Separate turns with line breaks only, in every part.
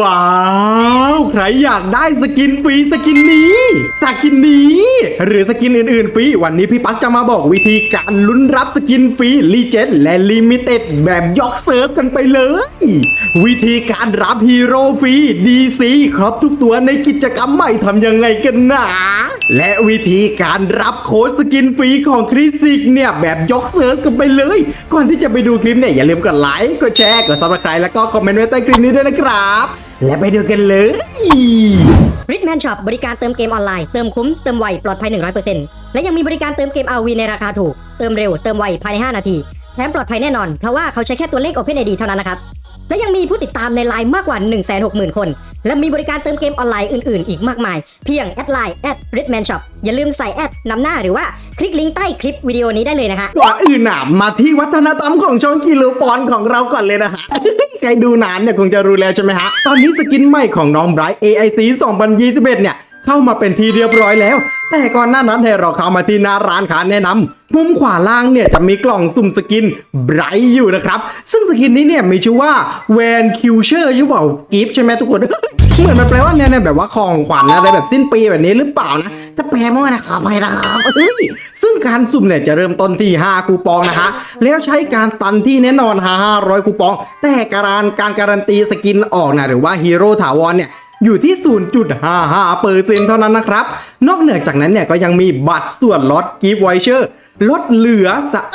ว้าว ใครอยากได้สกินฟรีสกินนี้ สกินนี้ หรือสกินอื่นๆฟรีวันนี้พี่ปั๊กจะมาบอกวิธีการลุ้นรับสกินฟรีลีเจนและลิมิเต็ดแบบยกเซิร์ฟกันไปเลย วิธีการรับฮีโร่ฟรีดีซีครบทุกตัวในกิจกรรมใหม่ทำยังไงกันนะ และวิธีการรับโค้ดสกินฟรีของคริสิกเนี่ย แบบยกเซิร์ฟกันไปเลย ก่อนที่จะไปดูคลิปเนี่ย อย่าลืมกดไลค์ กดแชร์ กดซับสไครต์แล้วก็คอมเมนต์ไว้ใต้คลิปนี้ด้วยนะครับ และไปดูกันเลย
ริ d แมนช็อปบริการเติมเกมออนไลน์ เติมคุ้ม เติมไว ปลอดภัย 100%และยังมีบริการเติมเกม RV ในราคาถูก เติมเร็ว เติมไว ภายใน 5 นาที แถมปลอดภัยแน่นอน เพราะว่าเขาใช้แค่ตัวเลข OpenID เท่านั้นนะครับ และยังมีผู้ติดตามในไลน์มากกว่า 160,000 คน และมีบริการเติมเกมออนไลน์อื่นๆ อีกมากมาย เพียงแอดไลน์แอด Redman Shop อย่าลืมใส่แอดนำหน้าหรือว่าคลิกลิงก์ใต้คลิปวิดีโอนี้ได้เลยนะคะ
ก่อนอื่นน่ะมาที่วัฒนธรรมของช่องกิโลปอนของเราก่อนเลยนะฮะ ใครดูนานเนี่ยคงจะรู้แล้วใช่ไหมฮะ ตอนนี้สกินใหม่ของน้องไบรท์ AIC 2021 เนี่ยเข้ามาเป็นทีเรียบร้อยแล้ว แต่ก่อนหน้านั้นให้เราเข้ามาที่หน้าร้านค้าแนะนำมุมขวาล่างเนี่ยจะมีกล่องสุ่มสกินไบรท์อยู่นะครับ ซึ่งสกินนี้เนี่ยมีชื่อว่าแวนคิวเชอร์ยุบเปล่ากิฟใช่ไหมทุกคน เหมือนมันแปลว่าเนี่ยแบบว่าของขวัญอะไรแบบสิ้นปีแบบนี้หรือเปล่านะ จะแปลมั่วนะครับไม่นะครับเอ้ยซึ่งการสุ่มเนี่ยจะเริ่มต้นที่ 5 คูปองนะฮะ แล้วใช้การตันที่แน่นอนฮะ500 คูปอง แต่การการการันตีสกินออกนะหรือว่าฮีโร่ถาวรเนี่ย อยู่ที่ 0.55เปอร์เซ็นต์เท่านั้นนะครับ นอกเหนือจากนั้นเนี่ยก็ยังมีบัตรส่วนลดกิฟต์ไวเชอร์ลดเหลือ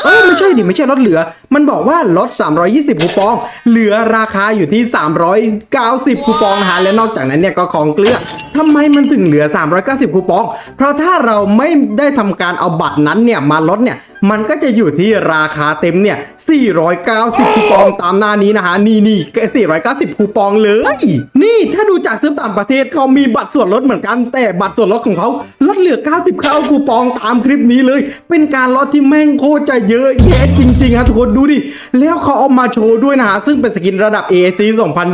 เอ้ยไม่ใช่ดิไม่ใช่ลดเหลือ มันบอกว่าลด 320 คูปอง เหลือราคาอยู่ที่ 390 คูปองนะฮะและนอกจากนั้นเนี่ยก็ของเกลือทำไมมันถึงเหลือ 390 คูปอง เพราะถ้าเราไม่ได้ทำการเอาบัตรนั้นเนี่ยมาลดเนี่ยมันก็จะอยู่ที่ราคาเต็มเนี่ย 490 คูปองตามหน้านี้นะฮะนี่นี่490 คูปองเลย นี่ถ้าดูจากซื้อต่างประเทศเขามีบัตรส่วนลดเหมือนกัน แต่บัตรส่วนลดของเขาลดเหลือ90คูปองตามคลิปนี้เลย เป็นการลดที่แม่งโคตรจะเยอะแยะจริงๆฮะทุกคนดูดิ แล้วเขาเอามาโชว์ด้วยนะฮะ ซึ่งเป็นสกินระดับ AAC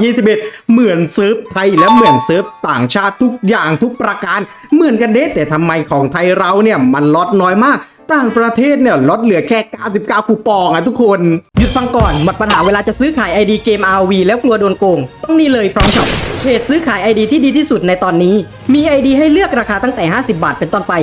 2021 เหมือนเซิร์ฟไทยและเหมือนเซิร์ฟต่างชาติทุกอย่างทุกประการ เหมือนกันเด้แต่ทำไมของไทยเราเนี่ยมันลดน้อยมาก ต่างประเทศเนี่ยลดเหลือแค่ 99 คูปองอะทุกคน
หยุดฟังก่อน หมดปัญหาเวลาจะซื้อขาย ID เกม RV แล้วกลัวโดนโกง ต้องนี่เลย From Shop เพจซื้อขาย ID ที่ดีที่สุดในตอนนี้ มี ID ให้เลือกราคาตั้งแต่ 50 บาทเป็นต้นไป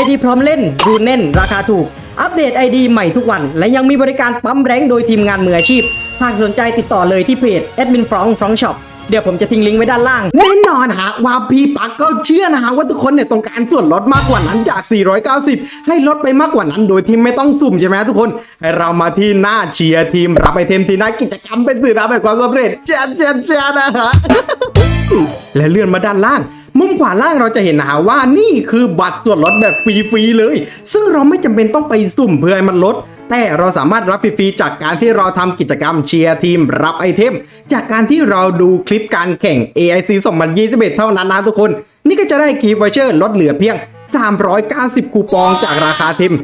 ID พร้อมเล่นรูเน่น ราคาถูก อัปเดต ID ใหม่ทุกวัน และยังมีบริการปั๊มแรงโดยทีมงานมืออาชีพ หากสนใจติดต่อเลยที่เพจ Admin From From Shop เดี๋ยวผมจะทิ้งลิงก์ไว้ด้านล่าง
แน่นอนฮะว่าพี่ปักก็เชื่อนะฮะว่าทุกคนเนี่ยต้องการส่วนลดมากกว่านั้นจาก 490 ให้ลดไปมากกว่านั้นโดยที่ไม่ต้องสุ่มใช่ไหมทุกคน ให้เรามาที่หน้าเชียร์ทีมรับไอเทมที่หน้ากิจกรรมเป็นสื่อรับแบบความสำเร็จเชียร์เชียร์เชียร์นะฮะและเลื่อนมาด้านล่างมุมขวาล่างเราจะเห็นนะฮะว่านี่คือบัตรส่วนลดแบบฟรีๆเลย ซึ่งเราไม่จำเป็นต้องไปสุ่มเพื่อให้มันลด แต่เราสามารถรับฟรีๆจากการที่เราทำกิจกรรมเชียร์ทีมรับไอเทม จากการที่เราดูคลิปการแข่ง AIC 2021 เท่านั้นนะทุกคน นี่ก็จะได้กีฟไวเชอร์ลดเหลือเพียง 390 คูปองจากราคาทิม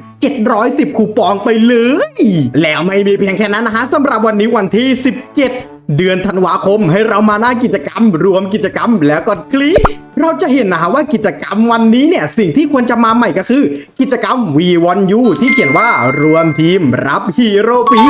710 คูปองไปเลย แล้วไม่มีเพียงแค่นั้นนะฮะสำหรับวันนี้วันที่ 17 เดือนธันวาคมให้เรามาหน้ากิจกรรม รวมกิจกรรมแล้วกดคลิก เราจะเห็นนะฮะว่ากิจกรรมวันนี้เนี่ย สิ่งที่ควรจะมาใหม่ก็คือ กิจกรรม V1U ที่เขียนว่ารวมทีมรับฮีโร่ฟรี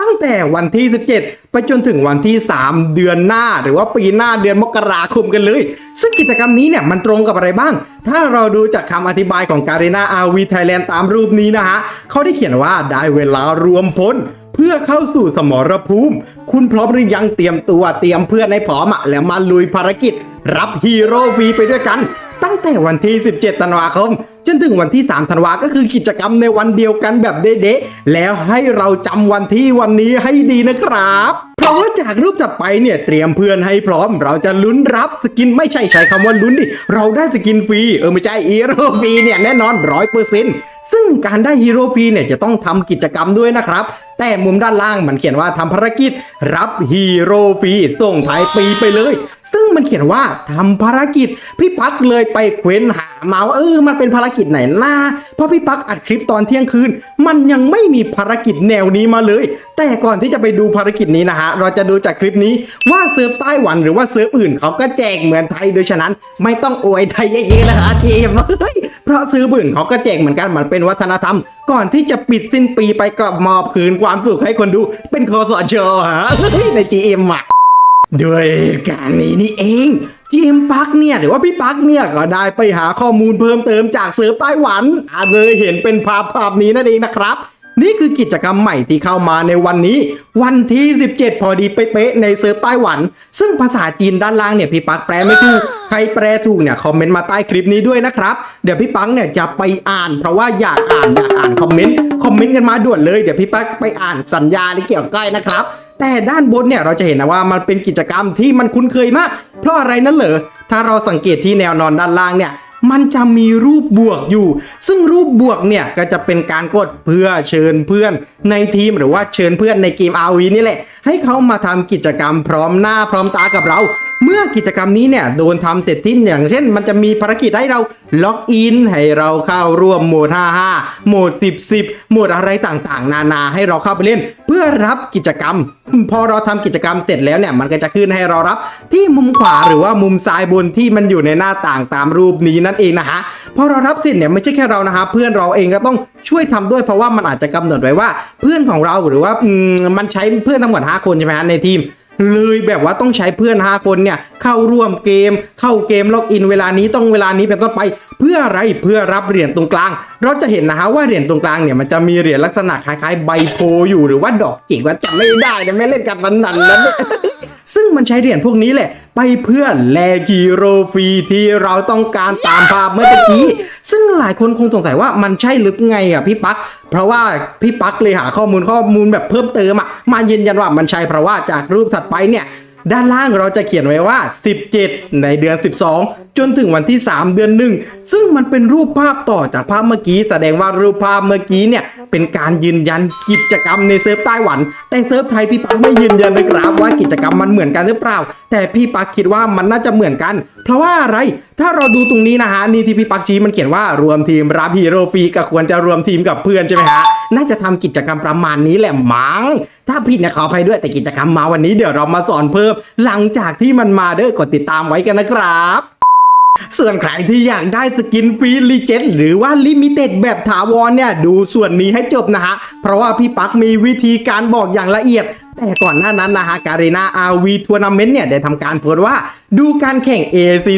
ตั้งแต่วันที่ 17 ไปจนถึงวันที่ 3 เดือนหน้า หรือว่าปีหน้าเดือนมกราคมกันเลย ซึ่งกิจกรรมนี้เนี่ยมันตรงกับอะไรบ้าง ถ้าเราดูจากคำอธิบายของการ a นาอาวีไทยแลนด์ตามรูปนี้นะฮะเขาได้เขียนว่าได้เวลารวมพล เพื่อเข้าสู่สมรภูมิ คุณพร้อมหรือยังเตรียมตัวเตรียมเพื่อนให้พร้อมอะแล้วมาลุยภารกิจ รับฮีโร่ฟรีไปด้วยกัน ตั้งแต่วันที่ 17 ธันวาคม จนถึงวันที่ 3 ธันวาก็คือกิจกรรมในวันเดียวกันแบบเด๊ะๆแล้วให้เราจำวันที่วันนี้ให้ดีนะครับเพราะว่าจากรูปจัดไปเนี่ยเตรียมเพื่อนให้พร้อม เราจะลุ้นรับสกินไม่ใช่ใช้คำว่าลุ้นดิ เราได้สกินฟรีเออไม่ใช่ฮีโร่ฟรีเนี่ยแน่นอนร้อยเปอร์เซ็นต์ซึ่งการได้ฮีโร่ฟรีเนี่ยจะต้องทำกิจกรรมด้วยนะครับ แต่มุมด้านล่างมันเขียนว่าทำภารกิจรับฮีโร่ฟรีส่งท้ายปีไปเลย ซึ่งมันเขียนว่าทำภารกิจพี่พักเลยไปเค้นหามาว่าเออมันเป็นภารกิจไหนนะเพราะพี่พักอัดคลิปตอนเที่ยงคืน มันยังไม่มีภารกิจแนวนี้มาเลย แต่ก่อนที่จะไปดูภารกิจนี้นะฮะ เราจะดูจากคลิปนี้ว่าเซิร์ฟไต้หวันหรือว่าเซิร์ฟอื่นเขาก็แจกเหมือนไทยโดยฉะนั้น ไม่ต้องอวยไทยเยอะๆนะคะทีมเฮ้ยเพราะเซิร์ฟอื่นเขาก็แจกเหมือนกันมันเป็นวัฒนธรรม ก่อนที่จะปิดสิ้นปีไปก็มอบคืนความสุขให้คนดู เป็นคอสชฮะเฮ้ยใน GM อะด้วยการนี้นี่เองจีมปักเนี่ยหรือว่าพี่ปักเนี่ยก็ได้ไปหาข้อมูลเพิ่มเติมจากเซิร์ฟไต้หวันอาเลยเห็นเป็นภาพภาพนี้นั่นเองนะครับ นี่คือกิจกรรมใหม่ที่เข้ามาในวันนี้ วันที่ 17 พอดีเป๊ะๆในเซิร์ฟไต้หวัน ซึ่งภาษาจีนด้านล่างเนี่ยพี่ปักแปลไม่ถูก ใครแปลถูกเนี่ยคอมเมนต์มาใต้คลิปนี้ด้วยนะครับ เดี๋ยวพี่ปักเนี่ยจะไปอ่าน เพราะว่าอยากอ่านอยากอ่านคอมเมนต์คอมเมนต์กันมาด่วนเลยเดี๋ยวพี่ปักไปอ่านสัญญาที่เกี่ยวก้อยนะครับแต่ด้านบนเนี่ยเราจะเห็นนะว่ามันเป็นกิจกรรมที่มันคุ้นเคยมาก เพราะอะไรนั่นเหรอถ้าเราสังเกตที่แนวนอนด้านล่างเนี่ย มันจะมีรูปบวกอยู่ ซึ่งรูปบวกเนี่ยก็จะเป็นการกดเพื่อเชิญเพื่อนในทีมหรือว่าเชิญเพื่อนในเกม RV นี่แหละ ให้เขามาทำกิจกรรมพร้อมหน้าพร้อมตากับเรา เมื่อกิจกรรมนี้เนี่ยโดนทำเสร็จทิ้นอย่างเช่น มันจะมีภารกิจให้เราล็อกอินให้เราเข้าร่วมโหมด 55 โหมด 10 10 โหมดอะไรต่างๆ นานาให้เราเข้าไปเล่น เพื่อรับกิจกรรม พอเราทำกิจกรรมเสร็จแล้วเนี่ยมันก็จะขึ้นให้เรารับที่มุมขวาหรือว่ามุมซ้ายบนที่มันอยู่ในหน้าต่างตามรูปนี้นั่นเองนะฮะพอเรารับเสร็จเนี่ยไม่ใช่แค่เรานะฮะเพื่อนเราเองก็ต้องช่วยทำด้วยเพราะว่ามันอาจจะกำหนดไว้ว่า เพื่อนของเราหรือว่ามมันใช้เพื่อนทั้งหมด5คนใช่ไหมฮะในทีม เลยแบบว่าต้องใช้เพื่อน 5 คนเนี่ยเข้าร่วมเกม เข้าเกมล็อกอินเวลานี้ต้องเวลานี้เป็นต้นไป เพื่ออะไรเพื่อรับเหรียญตรงกลาง เราจะเห็นนะฮะว่าเหรียญตรงกลางเนี่ยมันจะมีเหรียญลักษณะคล้ายๆใบโพอยู่หรือว่าดอกจิกว่าจำไม่ได้เนี่ยไม่เล่นกันวันนั้นนะ ซึ่งมันใช้เหรียญพวกนี้แหละ ไปเพื่อแลกฮีโรฟีที่เราต้องการตามภาพเมื่อกี้ ซึ่งหลายคนคงสงสัยว่ามันใช่หรือไงอะพี่ปัก เพราะว่าพี่ปักเลยหาข้อมูลข้อมูลแบบเพิ่มเติมอะมายืนยันว่ามันใช่เพราะว่าจากรูปถัดไปเนี่ย ด้านล่างเราจะเขียนไว้ว่า 17 ในเดือน 12 จนถึงวันที่ 3 เดือนหนึ่งซึ่งมันเป็นรูปภาพต่อจากภาพเมื่อกี้ แสดงว่ารูปภาพเมื่อกี้เนี่ย เป็นการยืนยันกิจกรรมในเซิร์ฟไต้หวัน แต่เซิร์ฟไทยพี่ปักไม่ยืนยันนะครับว่ากิจกรรมมันเหมือนกันหรือเปล่า แต่พี่ปักคิดว่ามันน่าจะเหมือนกัน เพราะว่าอะไรถ้าเราดูตรงนี้นะฮะนี่ที่พี่ปักชี้มันเขียนว่ารวมทีมรับฮีโร่ฟรีก็ควรจะรวมทีมกับเพื่อนใช่ไหมฮะน่าจะทำกิจกรรมประมาณนี้แหละมั้งถ้าผิดนี่ยขออภัยด้วยแต่กิจกรรมมาวันนี้เดี๋ยวเรามาสอนเพิ่ม หลังจากที่มันมาเด้อกดติดตามไว้กันนะครับ ส่วนใครที่อยากได้สกินฟรีลีเจนหรือว่าลิมิเต็ดแบบถาวรเนี่ยดูส่วนนี้ให้จบนะฮะ เพราะว่าพี่ปักมีวิธีการบอกอย่างละเอียดแต่ก่อนหน้านั้นนะฮะการีนาอาวีทัวร์นาเมนต์เนี่ย ได้ทำการโพสต์ว่าดูการแข่ง AAC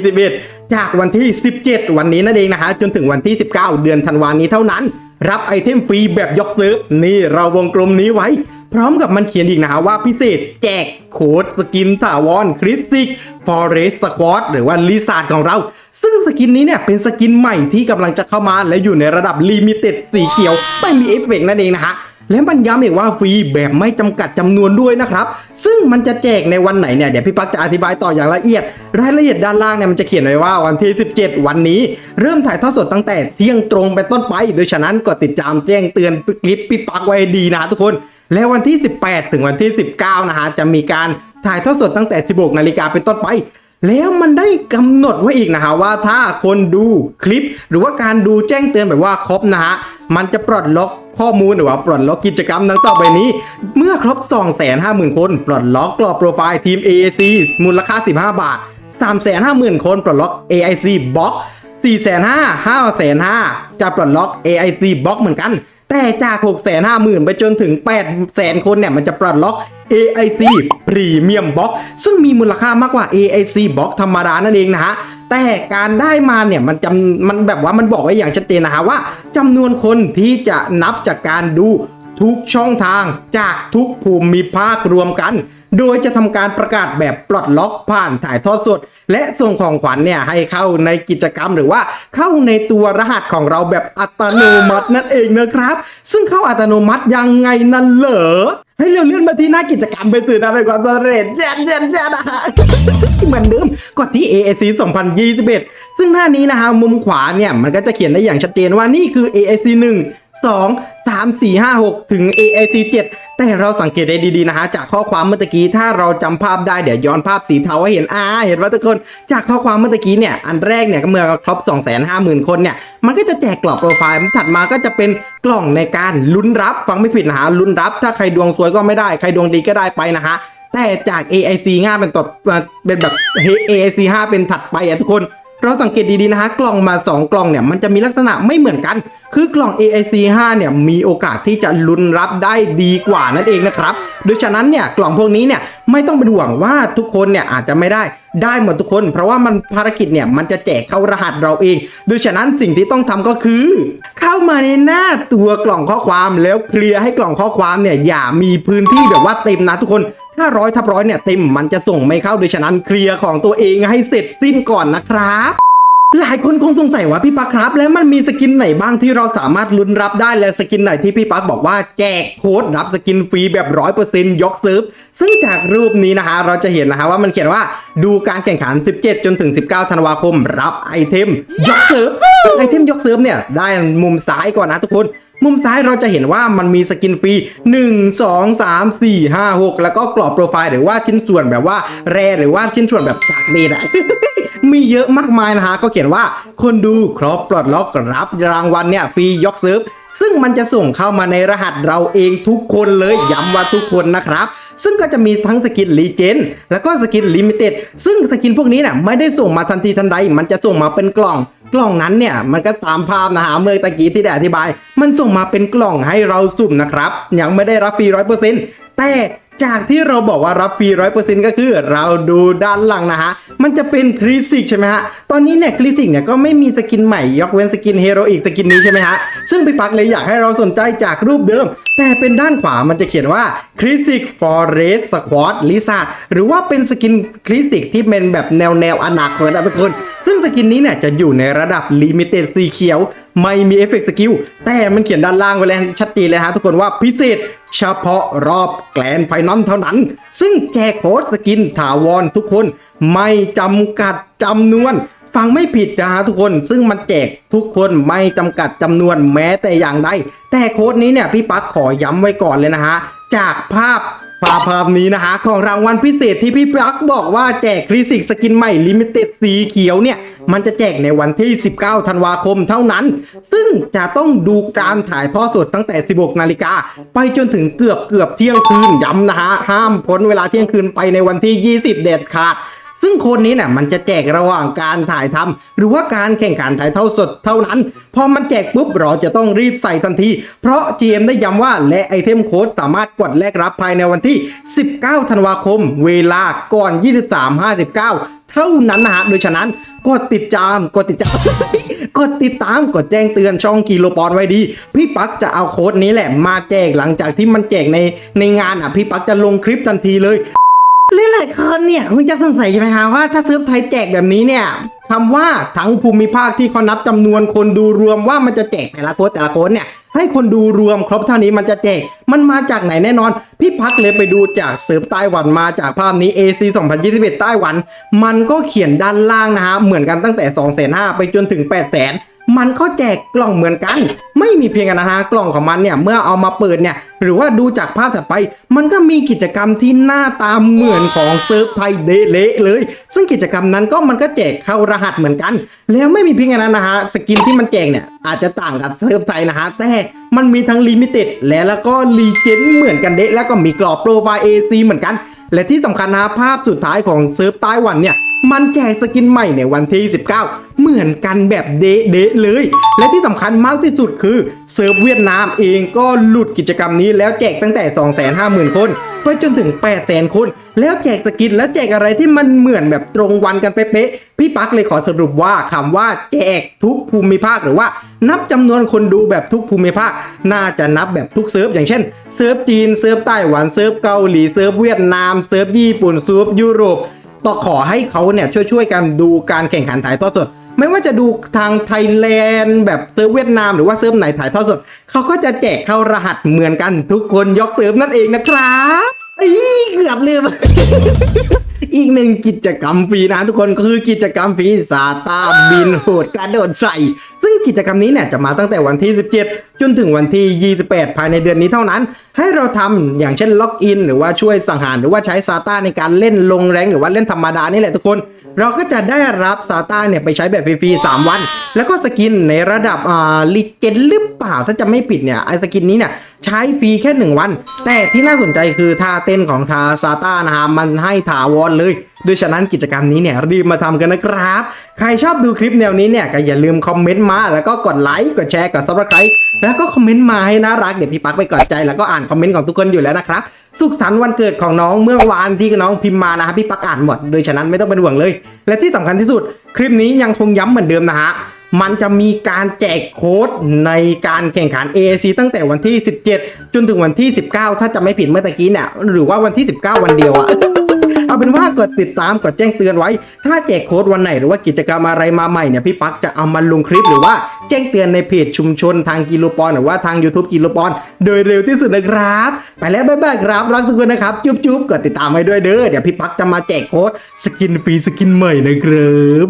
2021 จากวันที่ 17 วันนี้นั่นเองนะฮะ จนถึงวันที่ 19 เดือนธันวานี้เท่านั้น รับไอเทมฟรีแบบยกซื้อ นี่เราวงกลมนี้ไว้ พร้อมกับมันเขียนอีกนะฮะว่าพิเศษแจกโค้ดสกินถาวรคริสติกฟอเรสสควอตหรือว่าลิซาร์ดของเรา ซึ่งสกินนี้เนี่ยเป็นสกินใหม่ที่กำลังจะเข้ามาและอยู่ในระดับลิมิเต็ดสีเขียว ไม่มีเอฟเฟกนั่นเองนะฮะ และมันย้ำอีกว่าฟรีแบบไม่จำกัดจำนวนด้วยนะครับ ซึ่งมันจะแจกในวันไหนเนี่ยเดี๋ยวพี่ปักจะอธิบายต่ออย่างละเอียด รายละเอียดด้านล่างเนี่ยมันจะเขียนไว้ว่าวันที่ 17 วันนี้ เริ่มถ่ายทอดสดตั้งแต่เที่ยงตรงเป็นต้นไป โดยฉะนั้นกดติดตามแจ้งเตือนคลิปพี่ปักไว้ดีนะทุกคน และวันที่ 18 ถึงวันที่ 19 นะฮะจะมีการถ่ายทอดสดตั้งแต่ 16 นาฬิกาเป็นต้นไป แล้วมันได้กำหนดไว้อีกนะฮะว่าถ้าคนดูคลิป หรือว่าการดูแจ้งเตือนแบบว่าครบนะฮะมันจะปลดล็อกข้อมูลหรือว่าปลดล็อกกิจกรรมดังต่อไปนี้ เมื่อครบ 250,000 คนปลดล็อกกรอบโปรไฟล์ทีม AAC มูลค่า 15 บาท 350,000 คนปลดล็อก AIC บล็อก4,500 5,500 จะปลดล็อก AIC บล็อกเหมือนกัน แต่จาก 650,000 ไปจนถึง800,000 คนเนี่ย มันจะปลดล็อก AIC Premium Box ซึ่งมีมูลค่ามากกว่า AIC Box ธรรมดานั่นเองนะฮะแต่การได้มาเนี่ยมันจำมันแบบว่ามันบอกไว้อย่างชัดเจนนะฮะว่าจำนวนคนที่จะนับจากการดูทุกช่องทางจากทุกภูมิภาครวมกัน โดยจะทำการประกาศแบบปลดล็อกผ่านถ่ายทอดสด และส่งของขวัญเนี่ยให้เข้าในกิจกรรมหรือว่าเข้าในตัวรหัสของเราแบบอัตโนมัตินั่นเองนะครับ ซึ่งเข้าอัตโนมัติยังไงนั่นเหรอให้เราเลื่อนมาที่หน้ากิจกรรมไปสื่อนะเป็นความสำเร็จแย่แย่แย่นะฮะเหมือนเดิมกดที่ AAC 2021 ซึ่งหน้านี้นะฮะมุมขวาเนี่ย มันก็จะเขียนได้อย่างชัดเจนว่านี่คือ AAC 1 2 3 4 5 6 ถึง AAC 7 แต่เราสังเกตได้ดีๆนะฮะจากข้อความเมื่อกี้ถ้าเราจำภาพได้เดี๋ยวย้อนภาพสีเทาให้เห็นอ่าเห็นว่าทุกคนจากข้อความเมื่อกี้เนี่ยอันแรกเนี่ยก็เมื่อครบ250,000 คนเนี่ยมันก็จะแจกกล่องโปรไฟล์ถัดมาก็จะเป็นกล่องในการลุ้นรับฟังไม่ผิดนะฮะลุ้นรับ ถ้าใครดวงสวยก็ไม่ได้ใครดวงดีก็ได้ไปนะฮะแต่จาก AIC 5เป็นต่อเป็นแบบ AIC 5เป็นถัดไปอะทุกคน เราสังเกตดีๆนะฮะกล่องมา 2 กล่องเนี่ยมันจะมีลักษณะไม่เหมือนกัน คือกล่อง AIC 5เนี่ยมีโอกาสที่จะลุ้นรับได้ดีกว่านั่นเองนะครับโดยฉะนั้นเนี่ยกล่องพวกนี้เนี่ยไม่ต้องเป็นห่วงว่าทุกคนเนี่ยอาจจะไม่ได้ได้หมดทุกคน เพราะว่ามันภารกิจเนี่ยมันจะแจกเข้ารหัสเราเองโดยฉะนั้นสิ่งที่ต้องทำก็คือ เข้ามาในหน้าตัวกล่องข้อความแล้วเคลียร์ให้กล่องข้อความเนี่ยอย่ามีพื้นที่แบบว่าเต็มนะทุกคน ถ้าร้อยทับร้อยเนี่ยเต็มมันจะส่งไม่เข้าโดยฉะนั้นเคลียร์ของตัวเองให้เสร็จสิ้นก่อนนะครับหลายคนคงสงสัยว่าพี่ปักครับ แล้วมันมีสกินไหนบ้างที่เราสามารถลุ้นรับได้และสกินไหนที่พี่ปักบอกว่าแจกโค้ดรับสกินฟรีแบบร้อยเปอร์เซ็นต์ยกเซิร์ฟซึ่งจากรูปนี้นะฮะเราจะเห็นนะฮะว่ามันเขียนว่าดูการแข่งขัน 17 จนถึง 19 ธันวาคม รับไอเทมยกเซิร์ฟซึ่งไอเทมยกเซิร์ฟเนี่ยได้มุมซ้ายก่อนนะทุกคน มุมซ้ายเราจะเห็นว่ามันมีสกินฟรี 1 2 3 4 5 6 แล้วก็กรอบโปรไฟล์หรือว่าชิ้นส่วนแบบว่าแรหรือว่าชิ้นส่วนแบบจากเดอะมีเยอะมากมายนะฮะเขาเขียนว่าคนดูครบปลดล็อกรับรางวัลเนี่ยฟรียกเซิร์ฟซึ่งมันจะส่งเข้ามาในรหัสเราเองทุกคนเลยย้ำว่าทุกคนนะครับ ซึ่งก็จะมีทั้งสกินรีเจนแล้วก็สกินลิมิเต็ดซึ่งสกินพวกนี้เนี่ยไม่ได้ส่งมาทันทีทันใด มันจะส่งมาเป็นกล่อง กล่องนั้นเนี่ยมันก็ตามภาพนะฮะเมื่อตะกี้ที่ได้อธิบาย มันส่งมาเป็นกล่องให้เราสุ่มนะครับ ยังไม่ได้รับฟรีร้อยเปอร์เซ็นต์แต่ จากที่เราบอกว่ารับฟรีร้อยเปอร์เซ็นต์ก็คือเราดูด้านหลังนะฮะ มันจะเป็นคริสิกใช่ไหมฮะ ตอนนี้เนี่ยคริสิกเนี่ยก็ไม่มีสกินใหม่ยกเว้นสกินเฮโรอีกสกินนี้ใช่ไหมฮะ ซึ่งพี่ปักเลยอยากให้เราสนใจจากรูปเดิม แต่เป็นด้านขวามันจะเขียนว่าคริสิกฟอเรสสควอตลิซาร์ดหรือว่าเป็นสกินคริสิกที่เป็นแบบแนวแนวอนาคตนะทุกคนซึ่งสกินนี้เนี่ยจะอยู่ในระดับลิมิเต็ดสีเขียว ไม่มีเอฟเฟกต์สกิลแต่มันเขียนด้านล่างไว้แล้วชัดเจนเลยฮะทุกคนว่าพิเศษเฉพาะรอบแกลนไฟนอลเท่านั้น ซึ่งแจกโค้ดสกินถาวรทุกคนไม่จำกัดจำนวน ฟังไม่ผิดนะฮะทุกคน ซึ่งมันแจกทุกคนไม่จำกัดจำนวนแม้แต่อย่างใดแต่โค้ดนี้เนี่ยพี่ปั๊กขอย้ำไว้ก่อนเลยนะฮะจากภาพ ภาพภาพนี้นะฮะของรางวัลพิเศษที่พี่ปลั๊กบอกว่าแจกคลิสิกสกินใหม่ลิมิเต็ดสีเขียวเนี่ย มันจะแจกในวันที่ 19 ธันวาคมเท่านั้น ซึ่งจะต้องดูการถ่ายทอดสดตั้งแต่ 16 นาฬิกา ไปจนถึงเกือบเกือบเที่ยงคืนย้ำนะฮะ ห้ามพ้นเวลาเที่ยงคืนไปในวันที่ 20 เด็ดขาด ซึ่งโค้ดนี้เนี่ยมันจะแจกระหว่างการถ่ายทำหรือว่าการแข่งขันถ่ายเท่าสดเท่านั้น พอมันแจกปุ๊บเราจะต้องรีบใส่ทันที เพราะ GM ได้ย้ำว่าและไอเทมโค้ดสามารถกดแลกรับภายในวันที่ 19 ธันวาคม เวลาก่อน 23.59เท่านั้นนะฮะ โดยฉะนั้นกดติดตาม กดติดตาม กดติดตาม กดแจ้งเตือนช่องกิโลปอนไว้ดี พี่ปักจะเอาโค้ดนี้แหละมาแจกหลังจากที่มันแจกในในงานอะ พี่ปักจะลงคลิปทันทีเลย หลายๆคนเนี่ยคงจะสงสัยใช่ไหมคะว่าถ้าเซิร์ฟไทยแจกแบบนี้เนี่ยคำว่าทั้งภูมิภาคที่เขานับจำนวนคนดูรวมว่ามันจะแจกแต่ละโค้ดแต่ละโค้ดเนี่ยให้คนดูรวมครบเท่านี้มันจะแจก มันมาจากไหนแน่นอน พี่พักเลยไปดูจากเซิร์ฟไต้หวันมาจากภาพนี้ AC 2021 ไต้หวัน มันก็เขียนด้านล่างนะฮะ เหมือนกันตั้งแต่ 2 5 0 0 0ไปจนถึง 8 0 0 0 0 มันก็แจกกล่องเหมือนกัน ไม่มีเพียงกันนะฮะกล่องของมันเนี่ยเมื่อเอามาเปิดเนี่ยหรือว่าดูจากภาพถัดไป มันก็มีกิจกรรมที่หน้าตาเหมือนของเซิร์ฟไทยเดะเละเลย ซึ่งกิจกรรมนั้นก็มันก็แจกเข้ารหัสเหมือนกัน แล้วไม่มีเพียงแค่นั้นนะฮะสกินที่มันแจกเนี่ยอาจจะต่างกับเซิร์ฟไทยนะฮะแต่มันมีทั้งลิมิเต็ดและแล้วก็รีเจนเหมือนกันเดะแล้วก็มีกรอบโปรไฟล์ AC เหมือนกัน และที่สำคัญนะภาพสุดท้ายของเซิร์ฟไต้หวันเนี่ย มันแจกสกินใหม่ในวันที่ 19 เหมือนกันแบบเดะเดะเลย และที่สำคัญมากที่สุดคือเซิร์ฟเวียดนามเองก็หลุดกิจกรรมนี้แล้วแจกตั้งแต่ 250,000 คนไปจนถึง800,000คน แล้วแจกสกินแล้วแจกอะไรที่มันเหมือนแบบตรงวันกันเป๊ะๆ พี่ปักเลยขอสรุปว่าคำว่าแจกทุกภูมิภาคหรือว่า นับจำนวนคนดูแบบทุกภูมิภาค น่าจะนับแบบทุกเซิร์ฟอย่างเช่น เซิร์ฟจีน เซิร์ฟไต้หวัน เซิร์ฟเกาหลี เซิร์ฟเวียดนาม เซิร์ฟญี่ปุ่น เซิร์ฟยุโรป ต่อขอให้เขาเนี่ยช่วยๆกันดูการแข่งขันถ่ายทอดสด ไม่ว่าจะดูทางไทยแลนด์แบบเซิร์ฟเวียดนามหรือว่าเซิร์ฟไหนถ่ายทอดสด เขาก็จะแจกเข้ารหัสเหมือนกันทุกคนยกเซิร์ฟนั่นเองนะครับอีเกือบลืม อีกหนึ่งกิจกรรมฟรีนะทุกคนคือกิจกรรมฟรีซาตาบินโหดกระโดดใส่ ซึ่งกิจกรรมนี้เนี่ยจะมาตั้งแต่วันที่ 17 จนถึงวันที่ 28 ภายในเดือนนี้เท่านั้น ให้เราทำอย่างเช่นล็อกอิน หรือว่าช่วยสังหารหรือว่าใช้ซาตาในการเล่นลงแรงหรือว่าเล่นธรรมดานี่แหละทุกคน เราก็จะได้รับซาตาเนี่ยไปใช้แบบฟรีๆ3วัน แล้วก็สกินในระดับอ่าลิเจนหรือเปล่าถ้าจะไม่ผิดเนี่ยไอสกินนี้เนี่ย ใช้ฟรีแค่ 1 วัน แต่ที่น่าสนใจคือท่าเต้นของทาซาตานะฮะมันให้ถาวรเลยด้วยฉะนั้นกิจกรรมนี้เนี่ยรีบมาทำกันนะครับ ใครชอบดูคลิปแนวนี้เนี่ยก็อย่าลืมคอมเมนต์มา แล้วก็กดไลค์กดแชร์กด subscribe แล้วก็คอมเมนต์มาให้น่ารักเดี๋ยวพี่ปักไปกดใจ แล้วก็อ่านคอมเมนต์ของทุกคนอยู่แล้วนะครับสุขสันต์วันเกิดของน้องเมื่อวานที่น้องพิมพ์มานะฮะพี่ปักอ่านหมดโดยฉะนั้นไม่ต้องเป็นห่วงเลย และที่สำคัญที่สุด คลิปนี้ยังคงย้ำเหมือนเดิมนะฮะ มันจะมีการแจกโค้ดในการแข่งขัน AAC ตั้งแต่วันที่ 17 จนถึงวันที่ 19 ถ้าจะไม่ผิดเมื่อตะกี้เนี่ยหรือว่าวันที่ 19 วันเดียวอะเอาเป็นว่ากดติดตามกดแจ้งเตือนไว้ ถ้าแจกโค้ดวันไหนหรือว่ากิจกรรมอะไรมาใหม่เนี่ยพี่ปักจะเอามาลงคลิปหรือว่าแจ้งเตือนในเพจชุมชนทางกิโลปอนหรือว่าทาง YouTube กิโลปอน โดยเร็วที่สุดนะครับ ไปแล้วบ๊ายบายครับรักทุกคนนะครับจุ๊บจุ๊บกดติดตามให้ด้วยเด้อเดี๋ยวพี่ปักจะมาแจกโค้ดสกินฟรีสกินใหม่นะครับ